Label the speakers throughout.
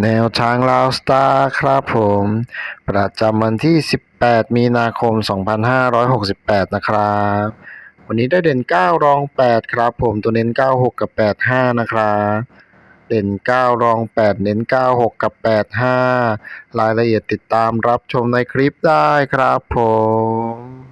Speaker 1: แนวทางลาวสตาร์ครับผม ประจำวันที่ 18 มีนาคม 2568 นะครับ วันนี้ได้เด่น 9 รอง 8 ครับผม ตัวเน้น 96 กับ 85 นะครับเด่น 9 รอง 8 เน้น 96 กับ 85 รายละเอียดติดตามรับชมในคลิปได้ครับผม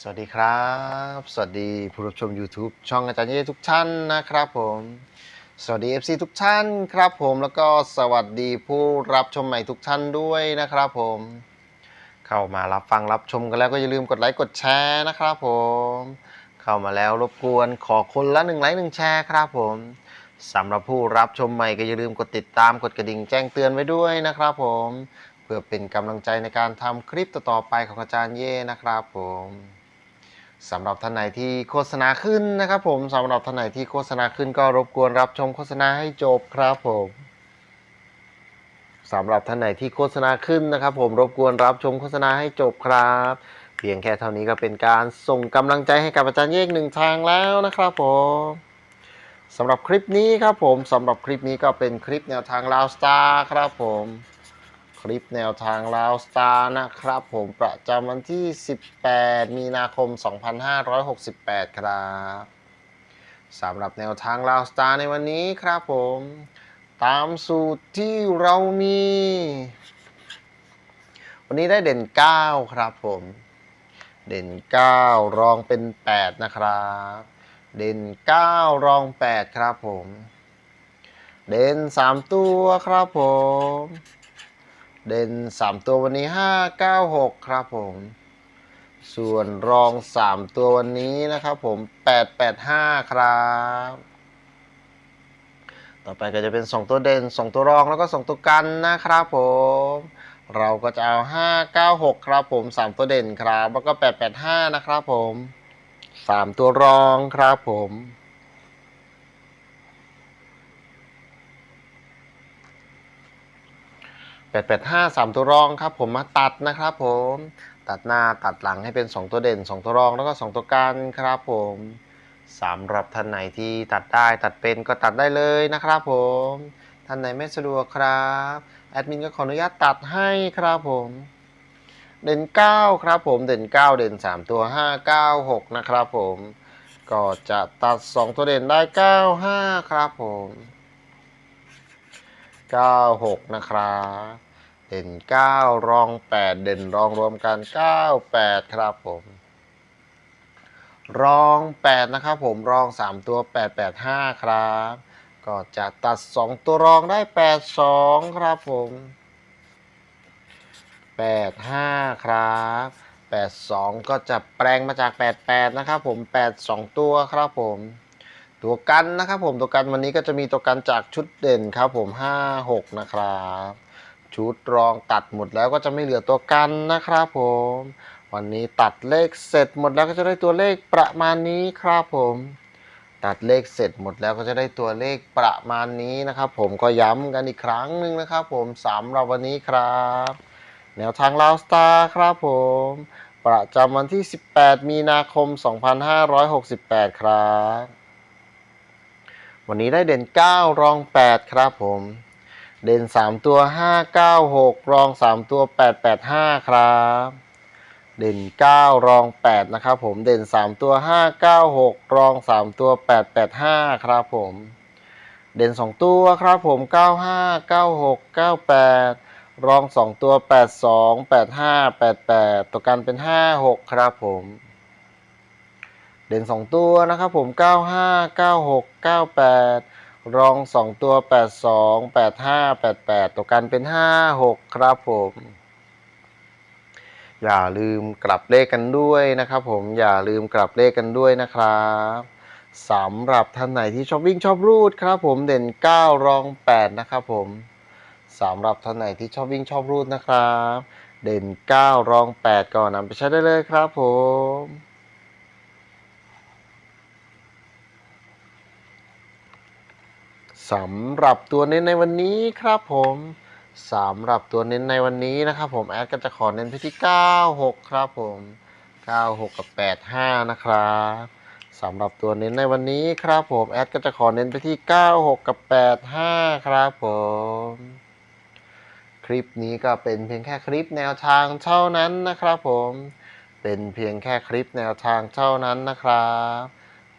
Speaker 1: สวัสดีครับ สวัสดีผู้รับชม YouTube ช่องอาจารย์เย่ทุกท่านนะครับผม สวัสดี FC ทุกท่านครับผมแล้วก็สวัสดีผู้รับชมใหม่ทุกท่านด้วยนะครับผม เข้ามารับฟังรับชมกันแล้วก็อย่าลืมกดไลค์กดแชร์นะครับผม เข้ามาแล้วรบกวนขอคนละหนึ่งไลค์หนึ่งแชร์ครับผมสำหรับผู้รับชมใหม่ก็อย่าลืมกดติดตามกดกระดิ่งแจ้งเตือนไว้ด้วยนะครับผม เพื่อเป็นกำลังใจในการทำคลิปต่อๆไปของอาจารย์เย่นะครับผม สำหรับท่านไหนที่โฆษณาขึ้นนะครับผมสำหรับท่านไหนที่โฆษณาขึ้นก็รบกวนรับชมโฆษณาให้จบครับผมสำหรับท่านไหนที่โฆษณาขึ้นนะครับ ผมรบกวนรับชมโฆษณาให้จบครับ เพียงแค่เท่านี้ก็เป็นการส่งกำลังใจให้กับอาจารย์เยกหนึ่งทางแล้วนะครับผมสำหรับคลิปนี้ครับผมสำหรับคลิปนี้ก็เป็นคลิปแนวทางลาวสตาร์ครับผม ลิปแนวทางลาวสตาร์นะครับ ผมประจำวันที่ 18 มีนาคม 2568 ครับสำหรับแนวทางลาวสตาร์ในวันนี้ครับผม ตามสูตรที่เรามี วันนี้ได้เด่น 9 ครับผม เด่น 9 รองเป็น 8 นะครับ เด่น 9 รอง 8 ครับผมเด่น3 ตัวครับผม เด่น3 ตัววันนี้ 5 9 6 ครับผม ส่วนรอง 3 ตัววันนี้นะครับผม 8 8 5 ครับ ต่อไปก็จะเป็น 2 ตัวเด่น 2 ตัวรองแล้วก็ 2 ตัวกันนะครับผม เราก็จะเอา 5 9 6 ครับผม 3 ตัวเด่นครับ แล้วก็ 8 8 5 นะครับผม 3 ตัวรองครับผม แปดแปดห้าสามตัวรองครับผมมาตัดนะครับผมตัดหน้าตัดหลังให้เป็น 2 ตัวเด่น 2 ตัวรองแล้วก็ 2 ตัวกันครับผมสำหรับท่านไหนที่ตัดได้ตัดเป็นก็ตัดได้เลยนะครับผมท่านไหนไม่สะดวกครับแอดมินก็ขออนุญาตตัดให้ครับผมเด่น 9 ครับผมเด่น 9 เด่น 3 ตัว 5 9 6 นะครับผมก็จะตัด 2 ตัวเด่นได้ 9 5 ครับผม 96 นะครับ เด่น 9 รอง 8 เด่นรองรวมกัน 98 ครับผม รอง 8 นะครับผมรอง 3 ตัว 885 ครับ ก็จะตัด 2 ตัวรองได้ 82 ครับผม 85 ครับ 82 ก็จะแปลงมาจาก 88 นะครับผม 82 ตัวครับผม ตัวกันนะครับผมตัวกันวันนี้ก็จะมีตัวกันจากชุดเด่นครับผม 5 6 นะครับ ชุดรองตัดหมดแล้วก็จะไม่เหลือตัวกันนะครับผม วันนี้ตัดเลขเสร็จหมดแล้วก็จะได้ตัวเลขประมาณนี้ครับผม ตัดเลขเสร็จหมดแล้วก็จะได้ตัวเลขประมาณนี้นะครับ ผมก็ย้ำกันอีกครั้งหนึ่งนะครับ ผมสำหรับวันนี้ครับ แนวทางลาวสตาร์ครับผม ประจำวันที่ 18 มีนาคม 2568 ครับวันนี้ได้เด่น 9 รอง 8 ครับผม เด่น 3 ตัว 5 9 6 รอง 3 ตัว 8 8 5 ครับ เด่น 9 รอง 8 นะครับผม เด่น 3 ตัว 5 9 6 รอง 3 ตัว 8 8 5 ครับผม เด่น 2 ตัวครับผม 9 5 9 6 9 8 รอง 2 ตัว 8 2 8 5 8 8 ตัวกันเป็น 5 6 ครับผม เด่น 2 ตัวนะครับผม 95 96 98 รอง2ตัว82 85 88ตัวกันเป็น56ครับผม อย่าลืมกลับเลขกันด้วยนะครับผมอย่าลืมกลับเลขกันด้วยนะครับสำหรับท่านไหนที่ชอบวิ่งชอบรูดครับผมเด่น 9 รอง 8 นะครับผมสำหรับท่านไหนที่ชอบวิ่งชอบรูดนะครับ เด่น 9 รอง 8ก่อนนำไปใช้ได้เลยครับผม สำหรับตัวเน้นในวันนี้ครับผมสำหรับตัวเน้นในวันนี้นะครับผมแอดก็จะขอเน้นไปที่ 96 ครับผม 96 กับ 85 นะครับสำหรับตัวเน้นในวันนี้ครับผมแอดก็จะขอเน้นไปที่ 96 กับ 85 ครับผมคลิปนี้ก็เป็นเพียงแค่คลิปแนวทางเท่านั้นนะครับผมเป็นเพียงแค่คลิปแนวทางเท่านั้นนะครับ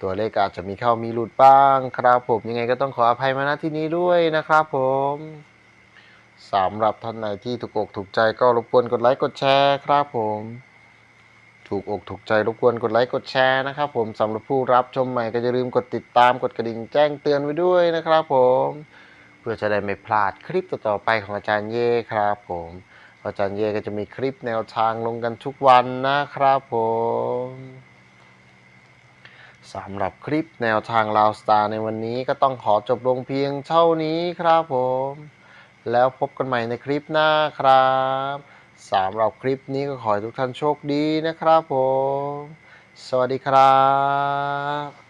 Speaker 1: ตัวเลขอาจจะมีเข้ามีหลุดบ้างครับผมยังไงก็ต้องขออภัยมาณที่นี้ด้วยนะครับผมสำหรับท่านไหนที่ถูกอกถูกใจก็รบกวนกดไลค์กดแชร์ครับผม ถูกอกถูกใจรบกวนกดไลค์กดแชร์นะครับผมสำหรับผู้รับชมใหม่ก็อย่าลืมกดติดตามกดกระดิ่งแจ้งเตือนไว้ด้วยนะครับผม เพื่อจะได้ไม่พลาดคลิปต่อๆไปของอาจารย์เย่ครับผมอาจารย์เย่ก็จะมีคลิปแนวทางลงกันทุกวันนะครับผม สำหรับคลิปแนวทางลาวสตาร์ในวันนี้ก็ต้องขอจบลงเพียงเท่านี้ครับผม แล้วพบกันใหม่ในคลิปหน้าครับสำหรับคลิปนี้ก็ขอให้ทุกท่านโชคดีนะครับผม สวัสดีครับ